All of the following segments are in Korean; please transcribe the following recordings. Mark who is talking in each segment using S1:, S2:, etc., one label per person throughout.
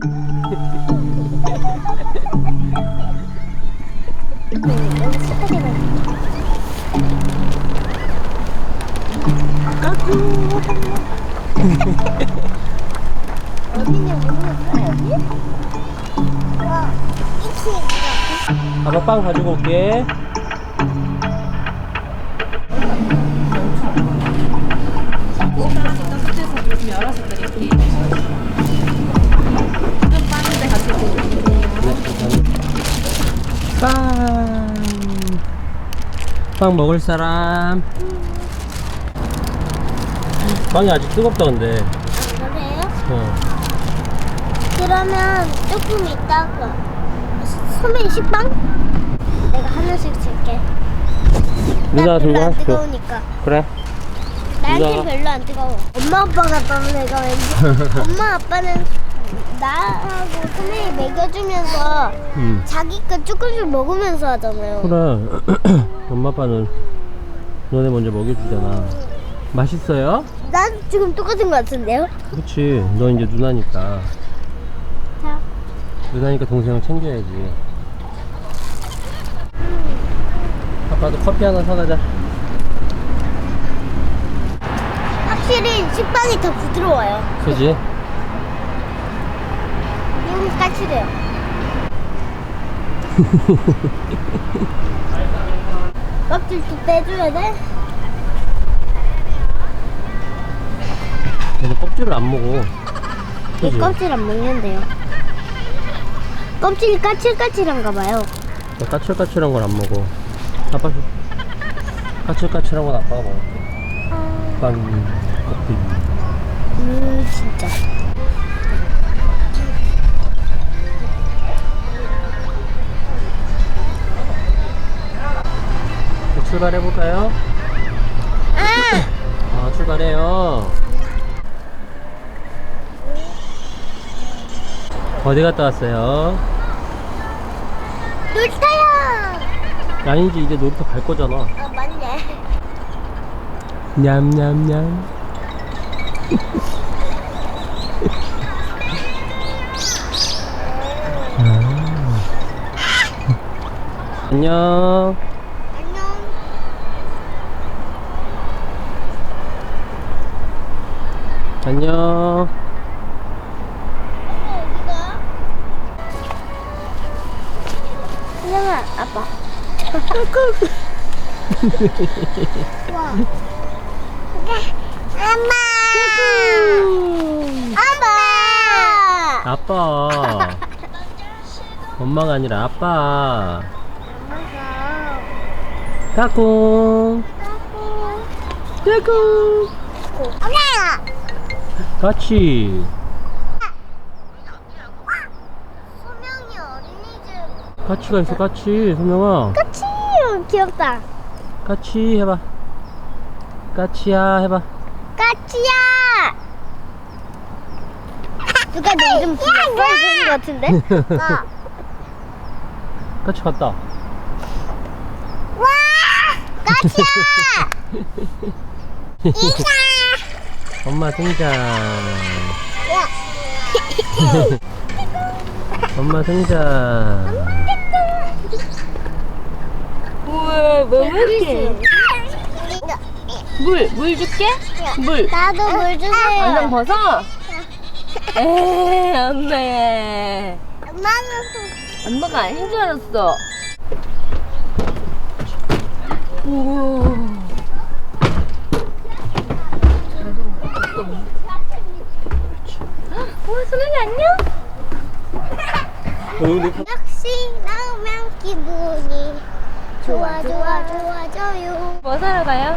S1: 여기 스타게는 어디냐 모르겠어 여기? 와 이치
S2: 아빠 빵 가지고 빵. 빵 먹을 사람. 빵이 아직 뜨겁다 근데.
S1: 그래요?
S2: 어.
S1: 그러면 조금 이따가 소민 식빵? 내가 하나씩 줄게
S2: 누나
S1: 나 별로
S2: 들고
S1: 안. 뜨거우니까
S2: 그래.
S1: 나한테
S2: 누나가-
S1: 별로 안 뜨거워 엄마 아빠가 떠면 내가 왠지 엄마 아빠는 나하고 소민이 먹여주면서
S2: 음.
S1: 자기 거 조금씩 먹으면서 하잖아요
S2: 그래. 엄마 아빠는 너네 먼저 먹여주잖아. 맛있어요?
S1: 난 지금 똑같은 거 같은데요?
S2: 그렇지. 너 이제 누나니까.
S1: 자
S2: 누나니까 동생을 챙겨야지. 아빠도 커피 하나 사가자.
S1: 확실히 식빵이 더 부드러워요
S2: 그지?
S1: 이건 까칠해요 껍질 좀 빼줘야 돼?
S2: 얘는 껍질을 안 먹어.
S1: 이
S2: 그지?
S1: 껍질 안 먹는데요. 껍질이 까칠까칠한가 봐요.
S2: 너 까칠까칠한 걸 안 먹어. 아빠 줘. 까칠까칠한 건 아빠가 먹을게. 빵 껍질.
S1: 음, 진짜.
S2: 출발해 볼까요?
S1: 아!
S2: 아, 출발해요. 어디 갔다 왔어요?
S1: 놀타요!
S2: 아니지, 이제 놀이터 갈 거잖아.
S1: 아, 맞네.
S2: 냠냠냠. 아. 안녕.
S1: 안녕. 안녕아, 아빠. 와. 엄마! 아빠!
S2: 아빠. 엄마가 아니라 아빠.
S1: 엄마가
S2: 까꿍. 까꿍.
S1: 엄마!
S2: 같이.
S1: 소명이 어린이집
S2: 까치가 있어, 까치. 소명아.
S1: 까치 귀엽다
S2: 까치 해봐. 까치야 해봐.
S1: 까치야 누가 내 이름 불러주는 것 같은데? 어.
S2: 까치 갔다.
S1: 와 까치야 이사
S2: 엄마 등장. 엄마 등장.
S3: 우와, 뭐 이렇게? 물, 물 줄게? 물.
S1: 나도 물 주세요
S3: 안경 벗어? 에이, 엄마.
S1: 엄마는
S3: 엄마가 아닌 줄 알았어. 우 우와, 소연이 안녕?
S1: 역시 나오면 기분이 좋아 좋아 좋아져요
S3: 뭐 사러 가요?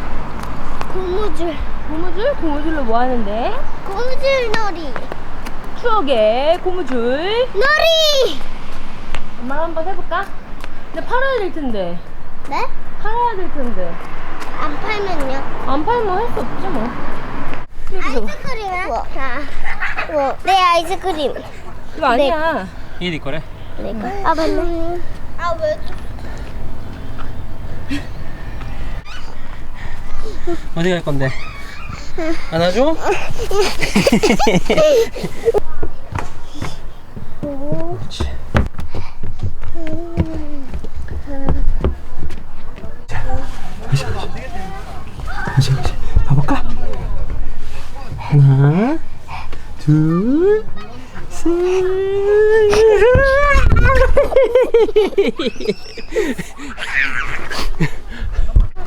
S1: 고무줄
S3: 고무줄? 고무줄로 뭐 하는데?
S1: 고무줄 놀이
S3: 추억의 고무줄.
S1: 놀이
S3: 엄마랑 한번 해볼까? 근데 팔아야 될 텐데.
S1: 네?
S3: 팔아야 될 텐데.
S1: 안 팔면요?
S3: 안 팔면 할 수 없지 뭐.
S1: 아이스크림은? 자, 뭐, 네 아이스크림
S3: 그거 아니야.
S2: 이게 네 거래?
S1: 내가 아 맞네 아 왜?
S2: 어디 갈 건데? 안아줘? 그렇지. 자, 가자, 가자. 가자, 가자. 가볼까? 하나, 둘, 셋.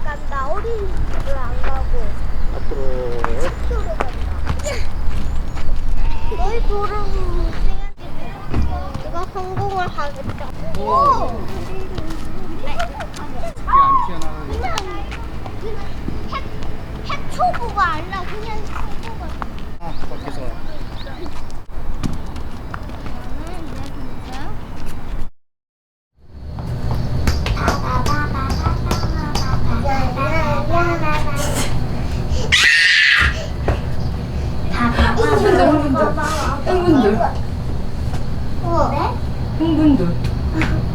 S1: 간다. 어린이집을 안 가고
S2: 앞으로.
S1: 학교로 간다. 너희 돌아오면 내가 성공을 하겠다. 오! 그냥 그냥 핵, 핵 초보가 아니라 그냥 어.
S3: 흥분들.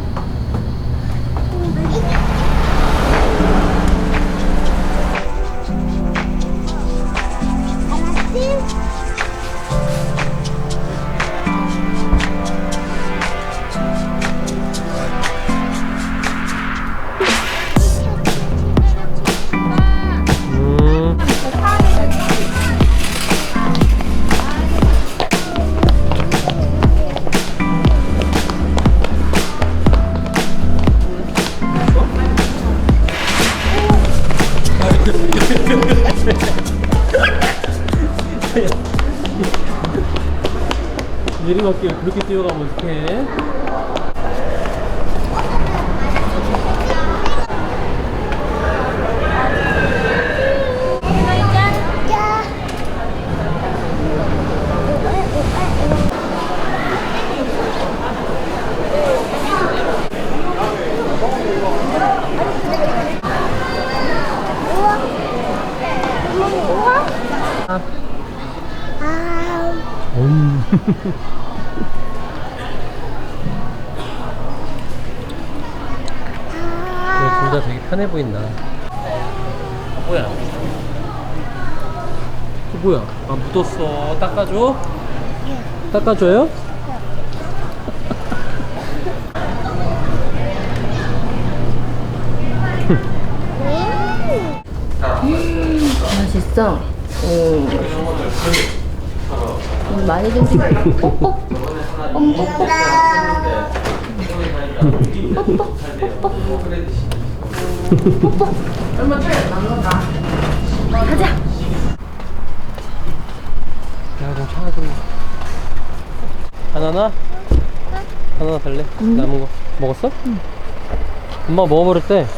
S2: 내리막길 그렇게 뛰어가면 어떡해?
S1: 야. 아,
S2: 음.
S1: 아.
S2: 둘다 되게 편해 보인다. 아, 뭐야? 그 뭐야? 아 묻었어. 닦아줘? 닦아줘요?
S3: 맛있어. 오. 음, 많이 좀 뽀뽀. 뽀뽀.
S2: 야, 좀 차가 좀. 바나나? 바나나 달래? 남은 거. 먹었어? 응. 엄마 먹어버렸대.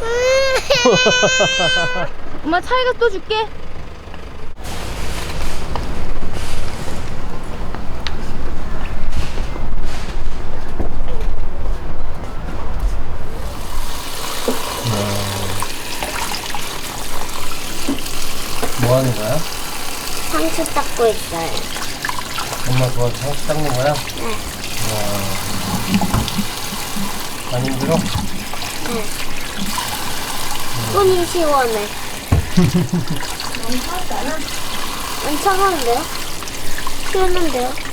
S3: 엄마 차이가 또 줄게.
S1: 닦고 있어요.
S2: 엄마 도와서 상추 닦는 거야?
S1: 네.
S2: 와. 안 힘들어?
S1: 손이 시원해. 안 차가운데요? 시원한데요?